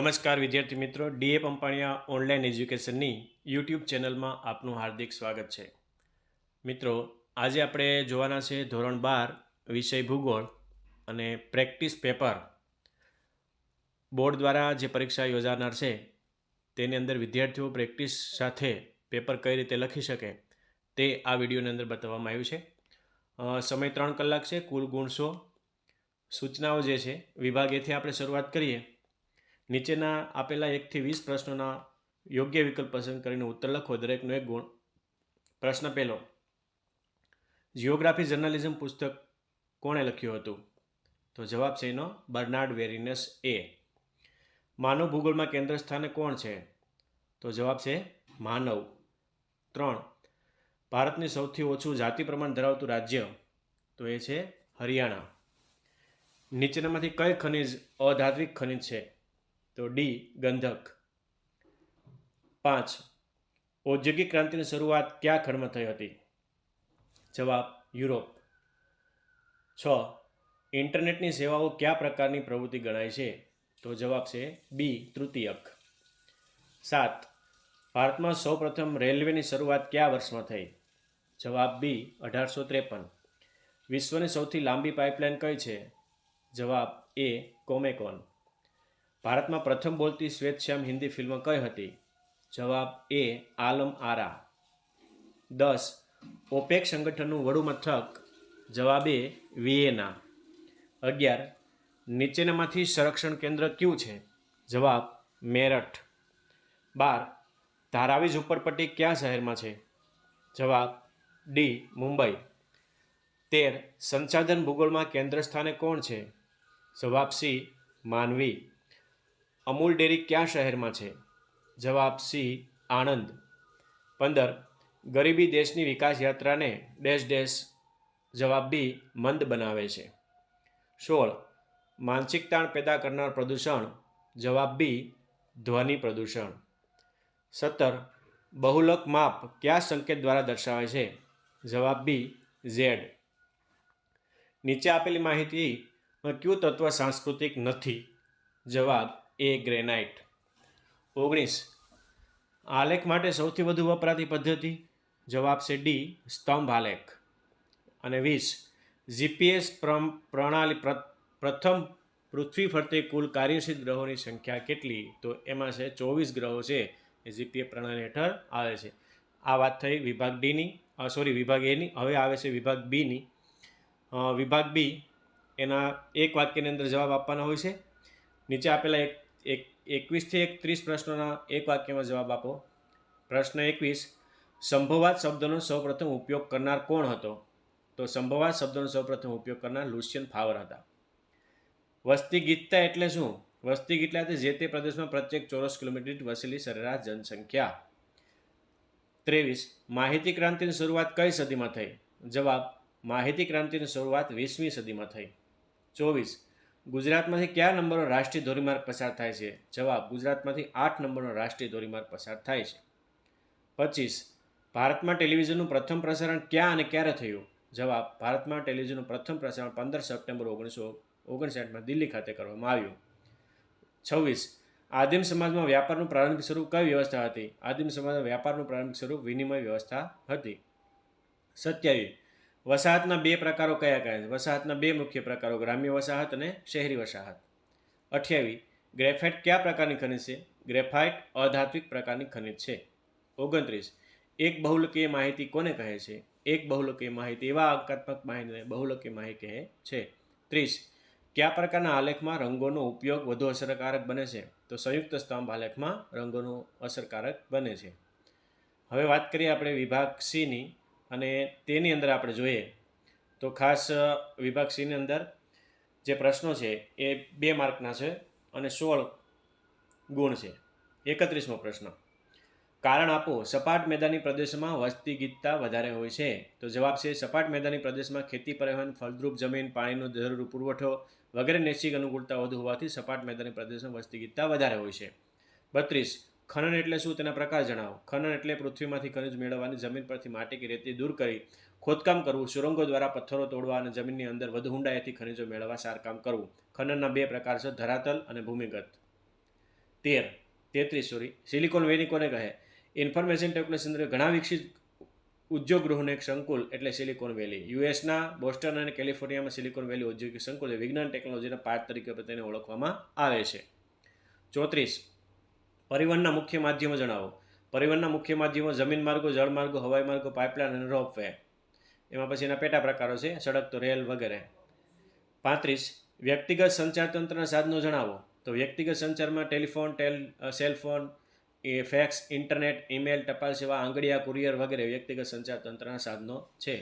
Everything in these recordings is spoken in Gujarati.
નમસ્કાર, વિદ્યાર્થી મિત્રો. ડીએ પંપાણિયા ઓનલાઈન એજ્યુકેશનની યુટ્યુબ ચેનલમાં આપનું હાર્દિક સ્વાગત છે. મિત્રો, આજે આપણે જોવાના છે ધોરણ બાર, વિષય ભૂગોળ અને પ્રેક્ટિસ પેપર. બોર્ડ દ્વારા જે પરીક્ષા યોજાનાર છે, તેની અંદર વિદ્યાર્થીઓ પ્રેક્ટિસ સાથે પેપર કઈ રીતે લખી શકે તે આ વિડીયોની અંદર બતાવવામાં આવ્યું છે. સમય ત્રણ કલાક છે, કુલ ગુણ સો. સૂચનાઓ જે છે વિભાગેથી આપણે શરૂઆત કરીએ. નીચેના આપેલા એકથી વીસ પ્રશ્નોના યોગ્ય વિકલ્પ પસંદ કરીને ઉત્તર લખો. દરેકનો એક ગુણ. પ્રશ્ન પહેલો. જિયોગ્રાફી જર્નલિઝમ પુસ્તક કોણે લખ્યું હતું? તો જવાબ છે એનો બર્નાર્ડ વેરિનસ એ. માનવ ભૂગોળમાં કેન્દ્ર સ્થાને કોણ છે? તો જવાબ છે માનવ. ત્રણ. ભારતની સૌથી ઓછું જાતિ પ્રમાણ ધરાવતું રાજ્ય? તો એ છે હરિયાણા. નીચેનામાંથી કઈ ખનિજ અધાત્વિક ખનિજ છે? તો ડી, ગંધક. પાંચ, ઔદ્યોગિક ક્રાંતિની શરૂઆત કયા ખંડમાં થઈ હતી? જવાબ, યુરોપ. છ, ઇન્ટરનેટની સેવાઓ કયા પ્રકારની પ્રવૃત્તિ ગણાય છે? તો જવાબ છે બી, તૃતીયક. સાત, ભારતમાં સૌપ્રથમ રેલવેની શરૂઆત કયા વર્ષમાં થઈ? જવાબ બી, અઢારસો ત્રેપન. વિશ્વની સૌથી લાંબી પાઇપલાઇન કઈ છે? જવાબ એ, કોમેકોન. ભારતમાં પ્રથમ બોલતી શ્વેતશ્યામ હિન્દી ફિલ્મ કઈ હતી? જવાબ એ, આલમ આરા. દસ, ઓપેક સંગઠનનું વડું મથક. જવાબ એ, વિયેના. અગિયાર, નીચેનામાંથી સંરક્ષણ કેન્દ્ર કયું છે? જવાબ, મેરઠ. બાર ધારાવી ઝુંપડપટ્ટી કયા શહેરમાં છે? જવાબ, ડી, મુંબઈ. તેર, સંસાધન ભૂગોળમાં કેન્દ્ર સ્થાને કોણ છે? જવાબ સી, માનવી. અમૂલ ડેરી કયા શહેરમાં છે? જવાબ સી, આણંદ. પંદર, ગરીબી દેશની વિકાસ યાત્રાને ડેશ ડેશ. જવાબ બી, મંદ બનાવે છે. સોળ, માનસિક તાણ પેદા કરનાર પ્રદૂષણ. જવાબ બી, ધ્વનિ પ્રદૂષણ. સત્તર, બહુલક માપ કયા સંકેત દ્વારા દર્શાવે છે? જવાબ બી, ઝેડ. નીચે આપેલી માહિતી કયું તત્વ સાંસ્કૃતિક નથી? જવાબ એ ગ્રેનાઇટ. ઓગણીસ. આલેખ માટે સૌથી વધુ વપરાતી પદ્ધતિ? જવાબ છે ડી, સ્તંભ આલેખ. અને વીસ જીપીએસ પ્રણાલી પ્રથમ પૃથ્વી ફરતે કુલ કાર્યશીલ ગ્રહોની સંખ્યા કેટલી? તો એમાં છે ચોવીસ ગ્રહો છે એ જીપીએસ પ્રણાલી હેઠળ આવે છે. આ વાત થઈ વિભાગ ડીની સોરી, વિભાગ એની હવે આવે છે વિભાગ બીની વિભાગ બી એના એક વાક્યની અંદર જવાબ આપવાના હોય છે. નીચે આપેલા એક એક, એકવીસથી એક ત્રીસ પ્રશ્નોના એક વાક્યમાં જવાબ આપો. પ્રશ્ન એકવીસ સંભવાત શબ્દનો સૌપ્રથમ ઉપયોગ કરનાર કોણ હતો? તો સંભવાત શબ્દનો સૌપ્રથમ ઉપયોગ કરનાર લુસિયન ફાવર હતા. વસ્તી ગીતતા એટલે શું? વસ્તી ગીતલા તે જે તે પ્રદેશમાં પ્રત્યેક ચોરસ કિલોમીટર વસેલી સરેરાશ જનસંખ્યા. ત્રેવીસ, માહિતી ક્રાંતિની શરૂઆત કઈ સદીમાં થઈ? જવાબ, માહિતી ક્રાંતિની શરૂઆત વીસમી સદીમાં થઈ. ચોવીસ ગુજરાતમાંથી કયા નંબરનો રાષ્ટ્રીય ધોરીમાર્ગ પસાર થાય છે? જવાબ, ગુજરાતમાંથી આઠ નંબરનો રાષ્ટ્રીય ધોરીમાર્ગ પસાર થાય છે. પચીસ, ભારતમાં ટેલિવિઝનનું પ્રથમ પ્રસારણ ક્યાં અને ક્યારે થયું? જવાબ, ભારતમાં ટેલિવિઝનનું પ્રથમ પ્રસારણ પંદર સપ્ટેમ્બર ઓગણીસો ઓગણસાઠમાં દિલ્હી ખાતે કરવામાં આવ્યું. છવ્વીસ, આદિમ સમાજમાં વ્યાપારનું પ્રારંભિક સ્વરૂપ કઈ વ્યવસ્થા હતી? આદિમ સમાજમાં વ્યાપારનું પ્રારંભિક સ્વરૂપ વિનિમય વ્યવસ્થા હતી. સત્યાવીસ વસાહતના બે પ્રકારો કયા કયા છે? વસાહતના બે મુખ્ય પ્રકારો, ગ્રામ્ય વસાહત અને શહેરી વસાહત. અઠ્યાવીસ ગ્રેફાઇટ કયા પ્રકારની ખનિજ છે? ગ્રેફાઇટ અધાત્વિક પ્રકારની ખનિજ છે. ઓગણત્રીસ, એક બહુલકીય માહિતી કોને કહે છે? એક બહુલકીય માહિતી એવા અંકાત્મક માહિતીને બહુલકીય માહિતી કહે છે. ત્રીસ, કયા પ્રકારના આલેખમાં રંગોનો ઉપયોગ વધુ અસરકારક બને છે? તો સંયુક્ત સ્તંભ આલેખમાં રંગોનો અસરકારક બને છે. હવે વાત કરીએ આપણે વિભાગ સીની અને તેની અંદર આપણે જોઈએ તો ખાસ વિભાગ સીની અંદર જે પ્રશ્નો છે એ બે માર્કના છે અને સોળ ગુણ છે. એકત્રીસમો પ્રશ્ન. કારણ આપો, સપાટ મેદાની પ્રદેશમાં વસ્તી ગીતતા વધારે હોય છે. તો જવાબ છે, સપાટ મેદાની પ્રદેશમાં ખેતી પરિવહન, ફળદ્રુપ જમીન, પાણીનો જરૂર, પુરવઠો વગેરે નૈસિક અનુકૂળતા વધુ હોવાથી સપાટ મેદાની પ્રદેશમાં વસ્તી ગીતતા વધારે હોય છે. બત્રીસ ખનન એટલે શું તેના પ્રકાર જણાવો. ખનન એટલે પૃથ્વીમાંથી ખનિજ મેળવવાની જમીન પરથી માટી કે રેતી દૂર કરી ખોદકામ કરવું, સુરંગો દ્વારા પથ્થરો તોડવા અને જમીનની અંદર વધુ ઊંડાઈથી ખનિજો મેળવવા સારકામ કરવું. ખનનના બે પ્રકાર છે, ધરાતલ અને ભૂમિગત. તેર, તેત્રીસ સોરી સિલિકોન વેલી કોને કહે. ઇન્ફોર્મેશન ટેકનોલોજી અંદર ઘણા વિકસિત ઉદ્યોગ ગૃહનું એક સંકુલ એટલે સિલિકોન વેલી યુએસના બોસ્ટન અને કેલિફોર્નિયામાં સિલિકોન વેલી ઔદ્યોગિક સંકુલ એ વિજ્ઞાન ટેકનોલોજીના પાર્ટ તરીકે તેને ઓળખવામાં આવે છે. ચોત્રીસ પરિવહનના મુખ્ય માધ્યમો જણાવો. પરિવહનના મુખ્ય માધ્યમો જમીન માર્ગો, જળ માર્ગો, હવાઈ માર્ગો, પાઇપલાઇન અને રોપવે એમાં પછી એના પેટા પ્રકારો છે, સડક તો રેલ વગેરે. પાંત્રીસ, વ્યક્તિગત સંચાર તંત્રના સાધનો જણાવો. તો વ્યક્તિગત સંચારમાં ટેલિફોન, ટેલ સેલફોન, એ ફેક્સ, ઇન્ટરનેટ, ઈમેલ, ટપાલ સેવા, આંગળીયા, કુરિયર વગેરે વ્યક્તિગત સંચાર તંત્રના સાધનો છે.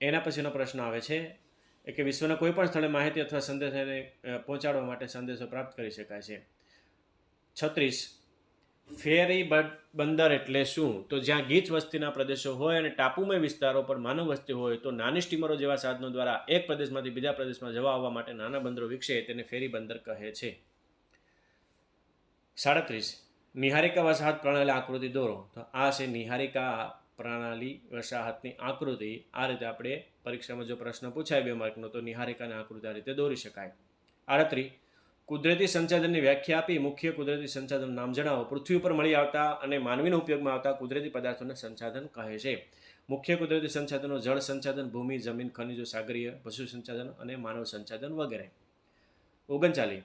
એના પછીનો પ્રશ્ન આવે છે કે વિશ્વના કોઈપણ સ્થળે માહિતી અથવા સંદેશાને પહોંચાડવા માટે સંદેશો પ્રાપ્ત કરી શકાય છે. છત્રીસ. ફેરી બંદર એટલે શું? તો જ્યાં ગીચ વસ્તીના પ્રદેશો હોય અને ટાપુમય વિસ્તારો પર માનવ વસ્તી હોય, તો નાની સ્ટીમરો જેવા સાધનો દ્વારા એક પ્રદેશમાંથી બીજા પ્રદેશમાં જવા આવવા માટે નાના બંદરો વિકસે તેને ફેરી બંદર કહે છે. સાડત્રીસ. નિહારિકા વસાહત પ્રણાલી આકૃતિ દોરો. તો આ છે નિહારિકા પ્રણાલી વસાહતની આકૃતિ. આ રીતે આપણે પરીક્ષામાં જો પ્રશ્ન પૂછાય બે માર્કનો, તો નિહારિકાની આકૃતિ આ રીતે દોરી શકાય. આડત્રીસ કુદરતી સંસાધનની વ્યાખ્યા આપી, મુખ્ય કુદરતી સંસાધન નામ જણાવો. પૃથ્વી ઉપર મળી આવતા અને માનવીના ઉપયોગમાં આવતા કુદરતી પદાર્થોને સંસાધન કહે છે. મુખ્ય કુદરતી સંસાધનો જળ સંસાધન, ભૂમિ, જમીન, ખનિજો, સાગરીય, પશુ સંસાધન અને માનવ સંસાધન વગેરે. ઓગણચાલીસ.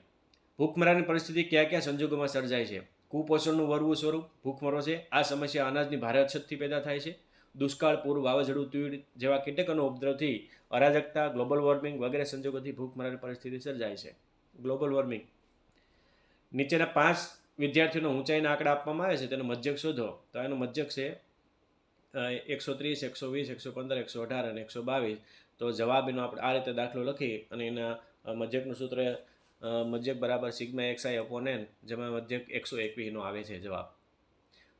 ભૂખમરાની પરિસ્થિતિ કયા કયા સંજોગોમાં સર્જાય છે? કુપોષણનું વરવું સ્વરૂપ ભૂખમરો છે. આ સમસ્યા અનાજની ભારે અછતથી પેદા થાય છે. દુષ્કાળ, પૂર, વાવાઝોડું, તીડ જેવા કીટકોનો ઉપદ્રવથી અરાજકતા, ગ્લોબલ વોર્મિંગ વગેરે સંજોગોથી ભૂખમરાની પરિસ્થિતિ સર્જાય છે. Global warming. નીચેના પાંચ વિદ્યાર્થીઓનો ઊંચાઈના આંકડા આપવામાં આવે છે, તેનો મજ્જક શોધો. તો એનો મજ્જક છે એકસો ત્રીસ, એકસો વીસ, એકસો પંદર, એકસો અઢાર અને એકસો બાવીસ. તો જવાબ એનો આપણે આ રીતે દાખલો લખી અને એના મજ્જકનું સૂત્ર મજ્જક બરાબર sigma X I upon N, જેમાં મજ્જક એકસો એકવીસનો આવે છે જવાબ.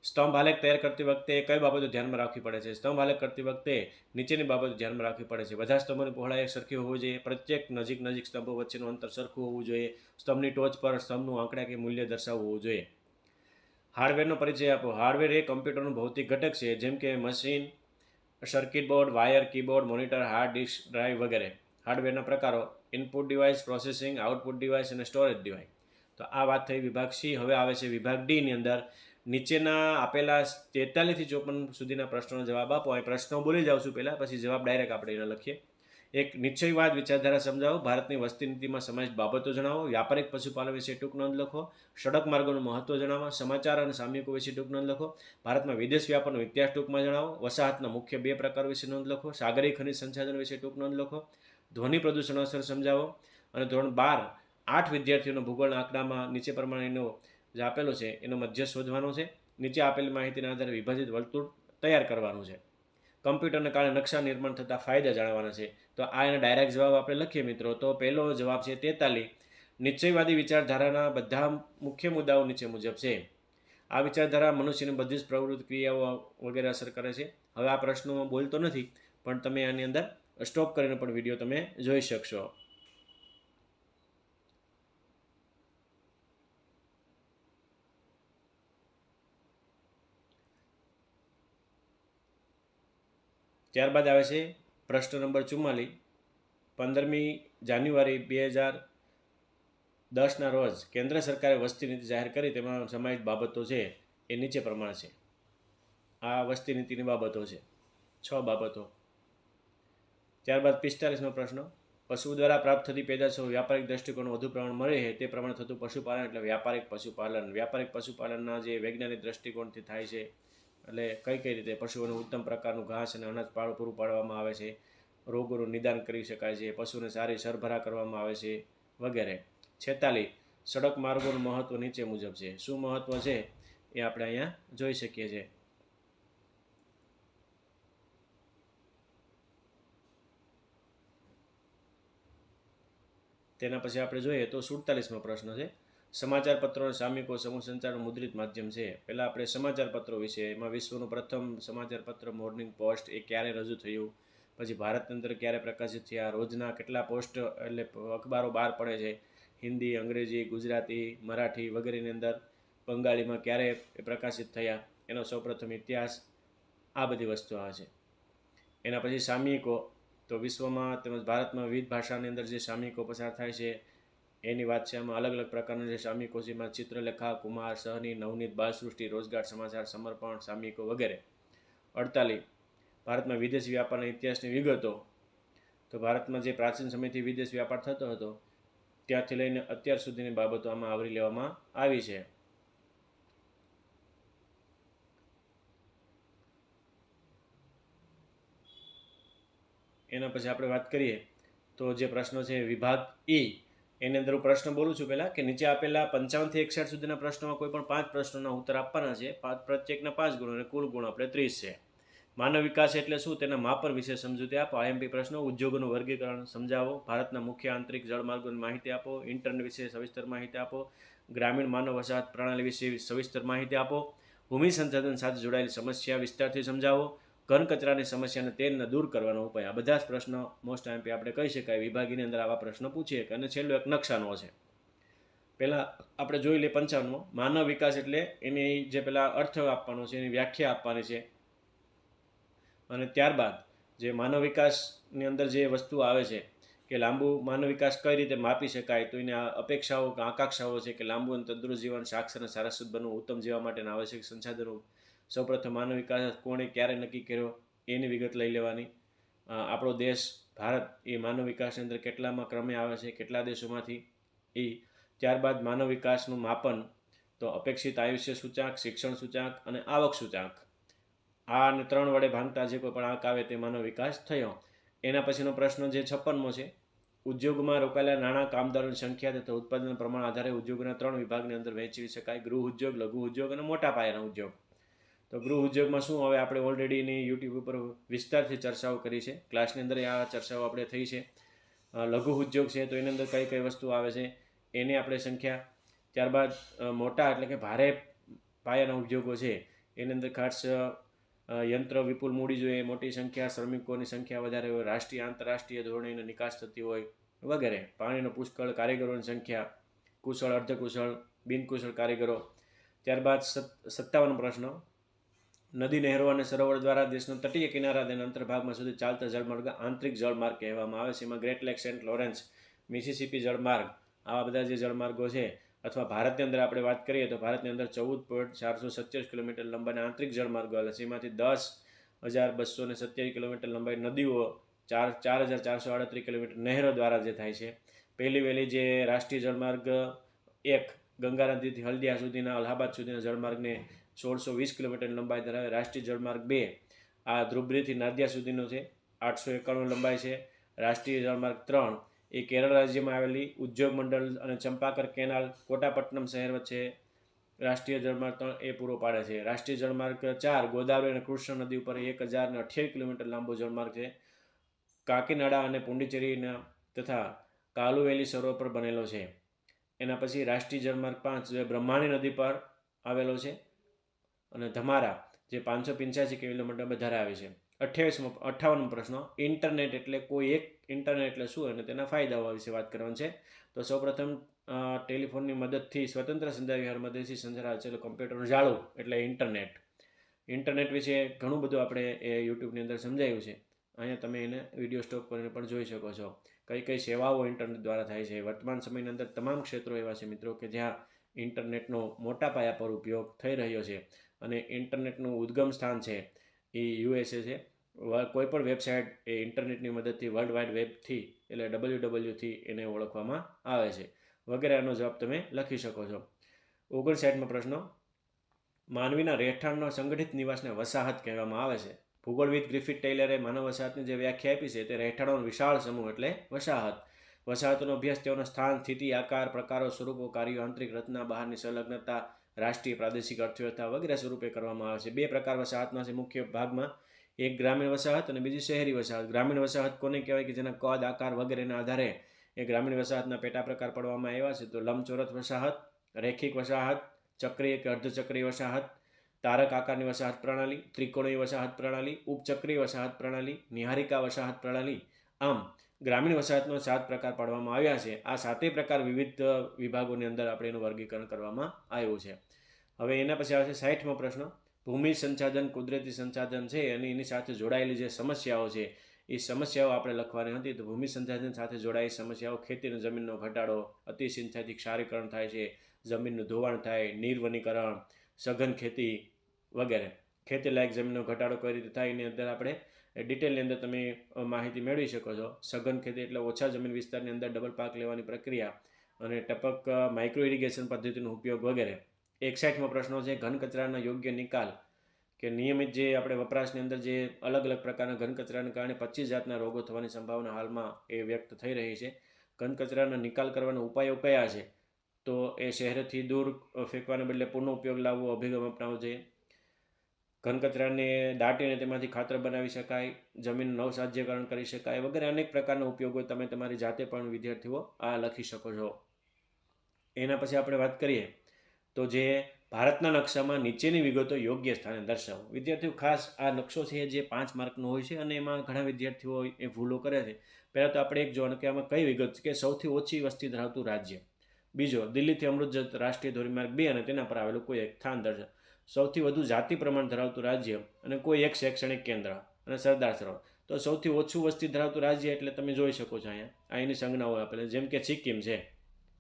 સ્તંભ આલેખ તૈયાર કરતી વખતે કઈ બાબતો ધ્યાનમાં રાખવી પડે છે? સ્તંભ આલેખ કરતી વખતે નીચેની બાબતો ધ્યાનમાં રાખવી પડે છે. બધા સ્તંભોની પહોળાઈ એક સરખી હોવી જોઈએ. પ્રત્યેક નજીક નજીક સ્તંભો વચ્ચેનું અંતર સરખું હોવું જોઈએ. સ્તંભની ટોચ પર સ્તંભનું આંકડાકીય મૂલ્ય દર્શાવવું હોવું જોઈએ. હાર્ડવેરનો પરિચય આપો. હાર્ડવેર એ કમ્પ્યુટરનું ભૌતિક ઘટક છે, જેમ કે machine, circuit board, wire, keyboard, monitor, hard disk drive વગેરે. હાર્ડવેરના પ્રકારો input device, processing, output device અને સ્ટોરેજ ડિવાઇસ. તો આ વાત થઈ વિભાગ સી. હવે આવે છે વિભાગ ડીની અંદર. નીચેના આપેલા તેતાલીસથી ચોપન સુધીના પ્રશ્નોનો જવાબ આપો. અહીં પ્રશ્નો બોલી જાઉં છું પહેલાં, પછી જવાબ ડાયરેક્ટ આપણે એને લખીએ. એક, નિશ્ચયવાદ વિચારધારા સમજાવો. ભારતની વસ્તી નીતિમાં સમાજ બાબતો જણાવો. વ્યાપારિક પશુપાલન વિશે ટૂંક નોંધ લખો. સડક માર્ગોનું મહત્વ જણાવો. સમાચાર અને સામયિકો વિશે ટૂંક નોંધ લખો. ભારતમાં વિદેશ વ્યાપારનો ઇતિહાસ ટૂંકમાં જણાવો. વસાહતના મુખ્ય બે પ્રકાર વિશે નોંધ લખો. સાગરી ખનિજ સંસાધન વિશે ટૂંક નોંધ લખો. ધ્વનિ પ્રદૂષણ અસર સમજાવો. અને ધોરણ બાર, આઠ વિદ્યાર્થીઓનો ભૂગોળના આંકડામાં નીચે પ્રમાણેનો જે આપેલો છે, એનો મધ્ય શોધવાનો છે, નીચે આપેલી માહિતીના આધારે વિભાજિત વર્તુળ તૈયાર કરવાનું છે. કમ્પ્યુટરને કારણે નકશા નિર્માણ થતા ફાયદા જાણવાના છે. તો આ એના ડાયરેક્ટ જવાબ આપણે લખીએ મિત્રો. તો પહેલો જવાબ છે તેતાલીસ. નિશ્ચયવાદી વિચારધારાના બધા મુખ્ય મુદ્દાઓ નીચે મુજબ છે. આ વિચારધારા મનુષ્યની બધી જ પ્રવૃત્તિ ક્રિયાઓ વગેરે અસર કરે છે. હવે આ પ્રશ્નોમાં બોલતો નથી, પણ તમે આની અંદર સ્ટોપ કરીને પણ વીડિયો તમે જોઈ શકશો. ત્યારબાદ આવે છે પ્રશ્ન નંબર ચુમ્માલીસ. પંદરમી જાન્યુઆરી બે હજાર દસના રોજ કેન્દ્ર સરકારે વસ્તી નીતિ જાહેર કરી, તેમાં સમાવિત બાબતો છે એ નીચે પ્રમાણે છે. આ વસ્તી નીતિની બાબતો છે. છ બાબતો. ત્યારબાદ પિસ્તાલીસમો પ્રશ્ન, પશુ દ્વારા પ્રાપ્ત થતી પેદાશો વ્યાપારિક દ્રષ્ટિકોણ વધુ પ્રમાણ મળે છે, તે પ્રમાણે થતું પશુપાલન એટલે વ્યાપારિક પશુપાલન. વ્યાપારિક પશુપાલનના જે વૈજ્ઞાનિક દ્રષ્ટિકોણથી થાય છે એટલે કઈ કઈ રીતે પશુઓને ઉત્તમ પ્રકારનું ઘાસ અને અનાજ પાળું પૂરું પાડવામાં આવે છે, રોગોનું નિદાન કરી શકાય છે, પશુને સારી સરભરા કરવામાં આવે છે વગેરે. છેતાલી, સડક માર્ગોનું મહત્ત્વ નીચે મુજબ છે. શું મહત્ત્વ છે એ આપણે અહીંયા જોઈ શકીએ છીએ. તેના પછી આપણે જોઈએ તો સુડતાલીસમો પ્રશ્ન છે. સમાચાર પત્રો સામયિકો સમૂહ સંચારનું મુદ્રિત માધ્યમ છે. પહેલાં આપણે સમાચાર પત્રો વિશે, એમાં વિશ્વનું પ્રથમ સમાચાર પત્ર મોર્નિંગ પોસ્ટ એ ક્યારે રજૂ થયું? પછી ભારતની અંદર ક્યારે પ્રકાશિત થયા? રોજના કેટલા પોસ્ટ, એટલે અખબારો બહાર પડે છે? હિન્દી, અંગ્રેજી, ગુજરાતી, મરાઠી વગેરેની અંદર બંગાળીમાં ક્યારે એ પ્રકાશિત થયા? એનો સૌપ્રથમ ઇતિહાસ આ બધી વસ્તુ આવે છે. એના પછી સામયિકો. તો વિશ્વમાં તેમજ ભારતમાં વિવિધ ભાષાની અંદર જે સામયિકો પસાર થાય છે એની વાત છે, આમાં અલગ અલગ પ્રકારના છે એમાં ચિત્રલેખા, કુમાર, સહની, નવનીત બાળસૃષ્ટિ રોજગાર, સમાચાર, સમર્પણ, સામયિકો વગેરે. અડતાલીસ. ભારતમાં વિદેશ વ્યાપારના ઇતિહાસની વિગતો. તો ભારતમાં જે પ્રાચીન સમયથી વિદેશ વ્યાપાર થતો હતો, ત્યાંથી લઈને અત્યાર સુધીની બાબતો આમાં આવરી લેવામાં આવી છે. એના પછી આપણે વાત કરીએ, તો જે પ્રશ્નો છે, વિભાગ ઈ એની અંદર હું પ્રશ્ન બોલું છું પહેલાં કે નીચે આપેલા પંચાવનથી એકસઠ સુધીના પ્રશ્નોમાં કોઈ પણ પાંચ પ્રશ્નોના ઉત્તર આપવાના છે. પાંચ પ્રત્યેકના પાંચ ગુણ અને કુલ ગુણ આપણે ત્રીસ છે. માનવ વિકાસ એટલે શું? તેના માપન વિશે સમજૂતી આપો. આઈએમપી પ્રશ્નો, ઉદ્યોગોનું વર્ગીકરણ સમજાવો. ભારતના મુખ્ય આંતરિક જળમાર્ગોની માહિતી આપો. ઇન્ટરનેટ વિશે સવિસ્તર માહિતી આપો. ગ્રામીણ માનવ વસાહત પ્રણાલી વિશે સવિસ્તર માહિતી આપો. ભૂમિ સંસાધન સાથે જોડાયેલી સમસ્યા વિસ્તારથી સમજાવો. ઘન કચરાની સમસ્યાને તેલને દૂર કરવાનો ઉપાય. આ બધા જ પ્રશ્નો મોસ્ટ આઈએમપી આપણે કહી શકાય. વિભાગીની અંદર આવા પ્રશ્નો પૂછીએ અને છેલ્લો એક નકશાનો છે. પહેલાં આપણે જોઈ લઈએ પંચાવનમો માનવ વિકાસ એટલે એની જે પહેલાં અર્થ આપવાનો છે, એની વ્યાખ્યા આપવાની છે. અને ત્યારબાદ જે માનવ વિકાસની અંદર જે વસ્તુ આવે છે કે લાંબુ માનવ વિકાસ કઈ રીતે માપી શકાય, તો એની અપેક્ષાઓ કે આકાંક્ષાઓ છે કે લાંબુ અને તંદુરસ્ત જીવન સાક્ષર અને સારસ્વત બનવું ઉત્તમ જીવવા માટેના આવશ્યક સંસાધનો સૌપ્રથમ માનવ વિકાસ કોણે ક્યારે નક્કી કર્યો, એની વિગત લઈ લેવાની. આપણો દેશ, ભારત, એ માનવ વિકાસની અંદર કેટલામાં ક્રમે આવે છે, કેટલા દેશોમાંથી. એ, ત્યારબાદ માનવ વિકાસનું માપન, તો અપેક્ષિત આયુષ્ય સૂચાંક, શિક્ષણ સૂચાંક અને આવક સૂચાંક. આ અને ત્રણ વડે ભાંગતા જે કોઈ પણ આંક આવે તે માનવ વિકાસ થયો. એના પછીનો પ્રશ્ન જે છપ્પનમો છે, ઉદ્યોગમાં રોકાયેલા નાણાં કામદારોની સંખ્યા તથા ઉત્પાદન પ્રમાણ આધારે ઉદ્યોગના ત્રણ વિભાગની અંદર વહેંચી શકાય. ગૃહ ઉદ્યોગ, લઘુ ઉદ્યોગ અને મોટા પાયાના ઉદ્યોગ. તો ગૃહ ઉદ્યોગમાં શું હવે આપણે ઓલરેડી એની યુટ્યુબ ઉપર વિસ્તારથી ચર્ચાઓ કરી છે. ક્લાસની અંદર આ ચર્ચાઓ આપણે થઈ છે. લઘુ ઉદ્યોગ છે તો એની અંદર કઈ કઈ વસ્તુ આવે છે એની આપણે સંખ્યા, ત્યારબાદ મોટા એટલે કે ભારે પાયાના ઉદ્યોગો છે એની અંદર ખાસ યંત્ર વિપુલ મૂડી જોઈએ, મોટી સંખ્યા, શ્રમિકોની સંખ્યા વધારે હોય, રાષ્ટ્રીય, આંતરરાષ્ટ્રીય ધોરણે એની નિકાસ થતી હોય વગેરે. પાણીનો પુષ્કળ, કારીગરોની સંખ્યા, કુશળ, અર્ધકુશળ, બિનકુશળ કારીગરો. ત્યારબાદ સત, સત્તાવન પ્રશ્ન. નદી નહેરો અને સરોવર દ્વારા દેશના તટીય કિનારા તેના અંતર્ભાગમાં સુધી ચાલતા જળમાર્ગ આંતરિક જળમાર્ગ કહેવામાં આવે છે. એમાં Great Lake Saint Lawrence Mississippi જળમાર્ગ, આવા બધા જે જળમાર્ગો છે, અથવા ભારતની અંદર આપણે વાત કરીએ તો ભારતની અંદર ચૌદ પોઈન્ટ ચારસો સત્યાવીસ કિલોમીટર લંબાઈના આંતરિક જળમાર્ગો આવેલા છે. એમાંથી દસ હજાર બસો ને સત્યાવીસ કિલોમીટર લંબાઈ નદીઓ, ચાર ચાર હજાર ચારસો આડત્રીસ કિલોમીટર નહેરો દ્વારા જે થાય છે. પહેલી વહેલી જે રાષ્ટ્રીય જળમાર્ગ એક, ગંગા નદીથી હલ્દિયા સુધીના અલ્હાબાદ સુધીના જળમાર્ગને સોળસો વીસ કિલોમીટર લંબાઈ ધરાવે રાષ્ટ્રીય જળમાર્ગ બે. આ ધ્રુબરીથી નાદિયા સુધીનો છે. આઠસો એકાણું લંબાઈ છે. રાષ્ટ્રીય જળમાર્ગ ત્રણ. એ કેરળ રાજ્યમાં આવેલી ઉદ્યોગ મંડળ અને ચંપાકર કેનાલ કોટાપટ્ટનમ શહેર વચ્ચે રાષ્ટ્રીય જળમાર્ગ ત્રણ એ પૂરો પાડે છે. રાષ્ટ્રીય જળમાર્ગ ચાર ગોદાવરી અને કૃષ્ણ નદી ઉપર એક હજાર ને અઠ્યાવીસ કિલોમીટર લાંબો જળમાર્ગ છે. કાકીનાડા અને પુંડિચેરીના તથા કાલુવેલી સરોવર પર બનેલો છે. એના પછી રાષ્ટ્રીય જળમાર્ગ પાંચ જે બ્રહ્માણી નદી પર આવેલો છે. અને ધમારા જે પાંચસો પંચ્યાસી કિલોમીટર વધારે આવે છે, અઠ્યાવીસમો, અઠ્ઠાવનમો પ્રશ્ન, ઇન્ટરનેટ એટલે કોઈ એક ઇન્ટરનેટ એટલે શું અને તેના ફાયદાઓ વિશે વાત કરવાની છે. તો સૌપ્રથમ ટેલિફોનની મદદથી સ્વતંત્ર સંચાર વ્યવહાર મદદથી સંચાર ચાલો કમ્પ્યુટરનું જાળું એટલે ઇન્ટરનેટ. ઇન્ટરનેટ વિશે ઘણું બધું આપણે એ યુટ્યુબની અંદર સમજાયું છે. અહીંયા તમે એને વીડિયો સ્ટોપ કરીને પણ જોઈ શકો છો. કઈ કઈ સેવાઓ ઇન્ટરનેટ દ્વારા થાય છે. વર્તમાન સમયની અંદર તમામ ક્ષેત્રો એવા છે મિત્રો કે જ્યાં ઇન્ટરનેટનો મોટા પાયા પર ઉપયોગ થઈ રહ્યો છે. અને ઇન્ટરનેટનું ઉદ્ગમ સ્થાન છે એ યુએસએ છે. વ- કોઈ પણ વેબસાઇટ એ ઇન્ટરનેટની મદદથી વર્લ્ડ વાઇડ વેબથી એટલે ડબલ્યુ ડબલ્યુથી એને ઓળખવામાં આવે છે. વગેરે આનો જવાબ તમે લખી શકો છો. ઓગણસાઠમાં પ્રશ્નો. માનવીના રહેઠાણનો સંગઠિત નિવાસને વસાહત કહેવામાં આવે છે. ભૂગોળવિદ ગ્રિફિથ ટેલરે માનવ વસાહતની જે વ્યાખ્યા આપી છે તે રહેઠાણોનો વિશાળ સમૂહ એટલે વસાહત. વસાહતોનો અભ્યાસ તેઓના સ્થાન, સ્થિતિ, આકાર, પ્રકારો, સ્વરૂપો, કાર્યો, આંતરિક રચના, બહારની સંલગ્નતા, રાષ્ટ્રીય પ્રાદેશિક અર્થવ્યવસ્થા વગેરે સ્વરૂપે કરવામાં આવે છે. બે પ્રકાર વસાહતના છે. મુખ્ય ભાગમાં એક ગ્રામીણ વસાહત અને બીજી શહેરી વસાહત. ગ્રામીણ વસાહત કોને કહેવાય કે જેના કદ, આકાર વગેરેના આધારે એ ગ્રામીણ વસાહતના પેટા પ્રકાર પડવામાં આવ્યા છે? તો લંબચોરસ વસાહત, રેખિક વસાહત, ચક્રીય કે અર્ધચક્રીય વસાહત, તારક આકારની વસાહત પ્રણાલી, ત્રિકોણીય વસાહત પ્રણાલી, ઉપચક્રીય વસાહત પ્રણાલી, નિહારિકા વસાહત પ્રણાલી, આમ ગ્રામીણ વસાહતનો સાત પ્રકાર પાડવામાં આવ્યા છે. આ સાતેય પ્રકાર વિવિધ વિભાગોની અંદર આપણે એનું વર્ગીકરણ કરવામાં આવ્યું છે. હવે એના પછી આવે છે સાઠમો પ્રશ્ન. ભૂમિ સંસાધન કુદરતી સંસાધન છે અને એની સાથે જોડાયેલી જે સમસ્યાઓ છે, એ સમસ્યાઓ આપણે લખવાની હતી. તો ભૂમિ સંસાધન સાથે જોડાયેલી સમસ્યાઓ ખેતીની જમીનનો ઘટાડો અતિસિંચાઈથી ક્ષારીકરણ થાય છે, જમીનનું ધોવાણ થાય, નિર્વનીકરણ, સઘન ખેતી વગેરે. ખેતી લાયક જમીનનો ઘટાડો કઈ રીતે થાય, એની અંદર આપણે ડિટેલની અંદર તમે માહિતી મેળવી શકો છો. સઘન ખેતી એટલે ઓછા જમીન વિસ્તારની અંદર ડબલ પાક લેવાની પ્રક્રિયા અને ટપક માઇક્રો ઇરિગેશન પદ્ધતિનો ઉપયોગ વગેરે. એકસાઠમો પ્રશ્નો છે, ઘન કચરાના યોગ્ય નિકાલ કે નિયમિત જે આપણે વપરાશની અંદર જે અલગ અલગ પ્રકારના ઘન કચરાને કારણે પચીસ જાતના રોગો થવાની સંભાવના હાલમાં એ વ્યક્ત થઈ રહી છે. ઘન કચરાનો નિકાલ કરવાના ઉપાયો કયા છે? તો એ શહેરથી દૂર ફેંકવાને બદલે પુનઃ ઉપયોગ લાવવો, અભિગમ અપનાવવો જોઈએ. ઘન કચરાને દાટીને તેમાંથી ખાતર બનાવી શકાય જમીન નવસાજ્યકરણ કરી શકાય વગેરે અનેક પ્રકારના ઉપયોગો તમે તમારી જાતે પણ વિદ્યાર્થીઓ આ લખી શકો છો. એના પછી આપણે વાત કરીએ તો જે ભારતના નકશામાં નીચેની વિગતો યોગ્ય સ્થાને દર્શાવો. વિદ્યાર્થીઓ, ખાસ આ નકશો છે જે પાંચ માર્કનો હોય છે અને એમાં ઘણા વિદ્યાર્થીઓ એ ભૂલો કરે છે. પહેલાં તો આપણે એક જોવાનું કે આમાં કઈ વિગત કે સૌથી ઓછી વસ્તી ધરાવતું રાજ્ય. બીજો, દિલ્હીથી અમૃતસર રાષ્ટ્રીય ધોરીમાર્ગ બે અને તેના પર આવેલું કોઈ એક સ્થાન દર્શાવ. સૌથી વધુ જાતિ પ્રમાણ ધરાવતું રાજ્ય અને કોઈ એક શૈક્ષણિક કેન્દ્ર અને સરદાર સરોવર. તો સૌથી ઓછું વસ્તી ધરાવતું રાજ્ય એટલે તમે જોઈ શકો છો અહીંયા. આ એની સંજ્ઞાઓ આપેલી જેમ કે સિક્કિમ છે.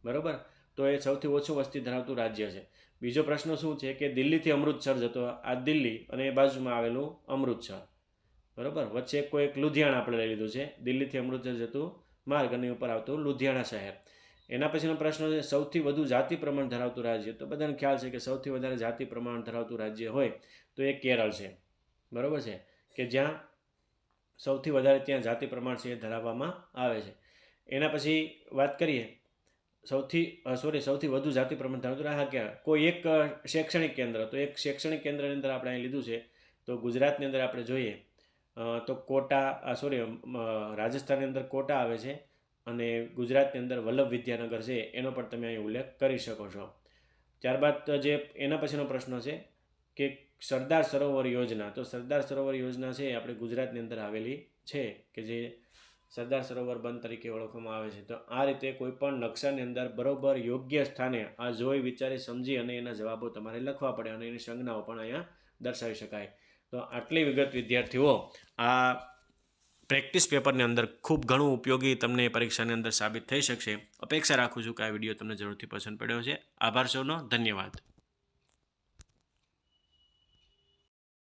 બરાબર? તો એ સૌથી ઓછું વસ્તી ધરાવતું રાજ્ય છે. બીજો પ્રશ્ન શું છે કે દિલ્હીથી અમૃતસર જતો આ દિલ્હી અને એ બાજુમાં આવેલું અમૃતસર. બરાબર? વચ્ચે કોઈ એક લુધિયાણા આપણે લઈ લીધું છે. દિલ્હીથી અમૃતસર જતું માર્ગ અને ઉપર આવતું લુધિયાણા શહેર. એના પછીનો પ્રશ્ન છે, સૌથી વધુ જાતિ પ્રમાણ ધરાવતું રાજ્ય. તો બધાને ખ્યાલ છે કે સૌથી વધારે જાતિ પ્રમાણ ધરાવતું રાજ્ય હોય તો એ કેરળ છે. બરાબર છે? કે જ્યાં સૌથી વધારે ત્યાં જાતિ પ્રમાણ છે એ ધરાવવામાં આવે છે. એના પછી વાત કરીએ, સૌથી સોરી સૌથી વધુ જાતિ પ્રમાણ ધરાવતું હા, ક્યાં? કોઈ એક શૈક્ષણિક કેન્દ્ર. તો એક શૈક્ષણિક કેન્દ્રની અંદર આપણે અહીં લીધું છે. તો ગુજરાતની અંદર આપણે જોઈએ તો કોટા સોરી રાજસ્થાનની અંદર કોટા આવે છે. અને ગુજરાતની અંદર વલ્લભ વિદ્યાનગર છે, એનો પણ તમે અહીં ઉલ્લેખ કરી શકો છો. ત્યારબાદ જે એના પછીનો પ્રશ્ન છે કે સરદાર સરોવર યોજના, તો સરદાર સરોવર યોજના છે આપણે ગુજરાતની અંદર આવેલી છે કે જે સરદાર સરોવર બંધ તરીકે ઓળખવામાં આવે છે. તો આ રીતે કોઈપણ નકશાની અંદર બરોબર યોગ્ય સ્થાને આ જોઈ વિચારી સમજી અને એના જવાબો તમારે લખવા પડે અને એની સંજ્ઞાઓ પણ અહીંયા દર્શાવી શકાય. તો આટલી વિગત વિદ્યાર્થીઓ, આ પ્રેક્ટિસ પેપરની અંદર ખૂબ ઘણું ઉપયોગી તમને પરીક્ષાની અંદર સાબિત થઈ શકશે. અપેક્ષા રાખું છું કે આ વીડિયો તમને જરૂરથી પસંદ પડ્યો છે આભાર સૌનો, ધન્યવાદ.